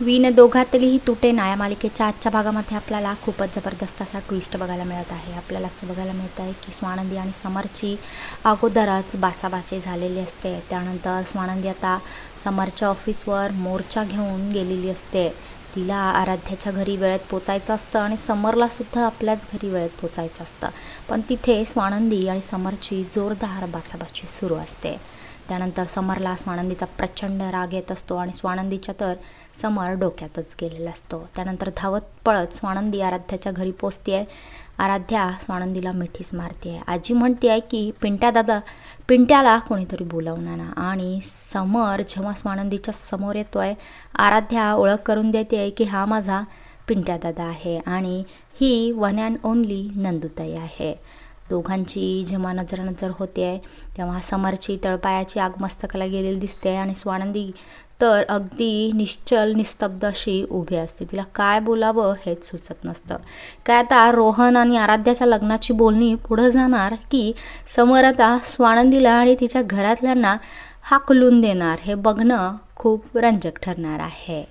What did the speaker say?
Win दोघातलीही तुटे ना या मालिकेच्या आजच्या भागामध्ये आपल्याला खूपच जबरदस्त असा ट्विस्ट बघायला मिळत आहे. आपल्याला असं बघायला मिळत आहे की स्वानंदी आणि समरची अगोदरच बाचाबाची झालेली असते. त्यानंतर स्वानंदी आता समरच्या ऑफिसवर मोर्चा घेऊन गेलेली असते. तिला आराध्याच्या घरी वेळेत पोचायचं असतं आणि समरला सुद्धा आपल्याच घरी वेळेत पोचायचं असतं. पण तिथे स्वानंदी आणि समरची जोरदार बाचाबाची सुरू असते. त्यानंतर समरला स्वानंदीचा प्रचंड राग येत असतो आणि स्वानंदीच्या तर समर डोक्यातच गेलेला असतो. त्यानंतर धावत पळत स्वानंदी आराध्याच्या घरी पोचते आहे आराध्या स्वानंदीला मिठीस मारते आहे आजी म्हणते आहे की पिंट्या दादा पिंट्याला कोणीतरी बोलावणार ना आणि समर जेव्हा स्वानंदीच्या समोर येतो आहे आराध्या ओळख करून देते आहे की हा माझा पिंट्या दादा आहे आणि ही वन अँड ओनली नंदुताई आहे. दोघांची जेव्हा नजर नजर होते आहे तेव्हा समरची तळपायाची आग मस्तकाला गेलेली दिसते आणि स्वानंदी तर अगदी निश्चल निस्तब्ध अशी उभी असते. तिला काय बोलावं हेच सुचत नसतं. काय आता रोहन आणि आराध्याच्या लग्नाची बोलणी पुढं जाणार की समोर आता स्वानंदीला आणि तिच्या घरातल्यांना हाकलून देणार हे बघणं खूप रंजक ठरणार आहे.